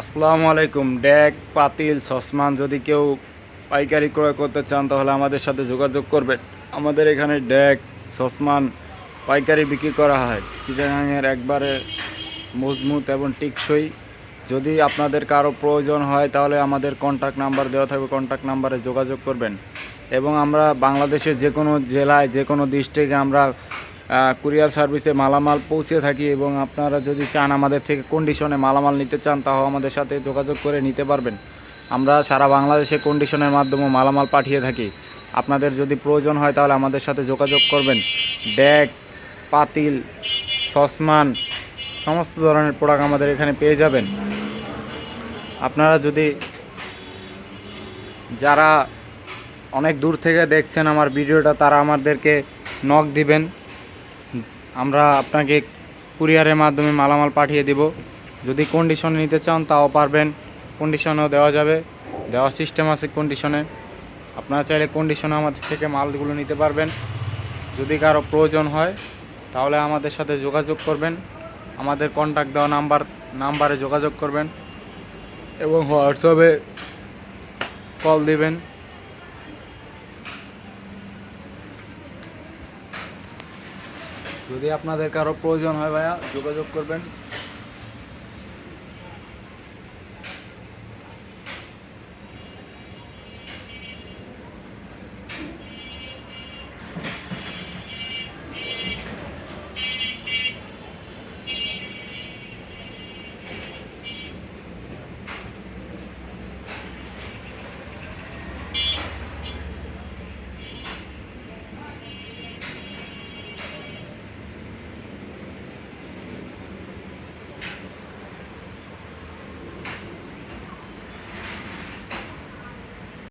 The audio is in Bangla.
আসসালামু আলাইকুম। ড্যাক পাতিল, সসমান, যদি কেউ পাইকারি ক্রয় করতে চান, তাহলে আমাদের সাথে যোগাযোগ করবেন। আমাদের এখানে ড্যাক সসমান পাইকারি বিক্রি করা হয়। চিটাগাংয়ের একবারে মজবুত এবং টিকসই। যদি আপনাদের কারও প্রয়োজন হয়, তাহলে আমাদের কন্ট্যাক্ট নাম্বার দেওয়া থাকবে। কন্ট্যাক্ট নাম্বারে যোগাযোগ করবেন। এবং আমরা বাংলাদেশের যে কোনো জেলায়, যে কোনো ডিস্ট্রিক্টে আমরা কুরিয়ার সার্ভিসে মালামাল পৌঁছে থাকি এবং আপনারা যদি চান আমাদের থেকে কন্ডিশনে মালামাল নিতে চান, তাও আমাদের সাথে যোগাযোগ করে নিতে পারবেন। আমরা সারা বাংলাদেশে কন্ডিশনের মাধ্যমে মালামাল পাঠিয়ে থাকি। আপনাদের যদি প্রয়োজন হয়, তাহলে আমাদের সাথে যোগাযোগ করবেন। ড্যাক পাতিল, সসমান, সমস্ত ধরনের প্রোডাক্ট আমাদের এখানে পেয়ে যাবেন। আপনারা যদি যারা অনেক দূর থেকে দেখছেন আমার ভিডিওটা, তারা আমাদেরকে নক দিবেন। আমরা আপনাকে কুরিয়ারের মাধ্যমে মালামাল পাঠিয়ে দিব। যদি কন্ডিশনে নিতে চান তাও পারবেন। কন্ডিশনেও দেওয়া যাবে। দেওয়ার সিস্টেম আছে কন্ডিশনে আপনারা চাইলে কন্ডিশনে আমাদের থেকে মালগুলো নিতে পারবেন। যদি কারও প্রয়োজন হয়, তাহলে আমাদের সাথে যোগাযোগ করবেন। আমাদের কন্ট্যাক্ট দেওয়া নাম্বার নাম্বারে যোগাযোগ করবেন। এবং হোয়াটসঅ্যাপে কল দিবেন। যদি আপনাদের কারও প্রয়োজন হয় ভাইয়া যোগাযোগ করবেন।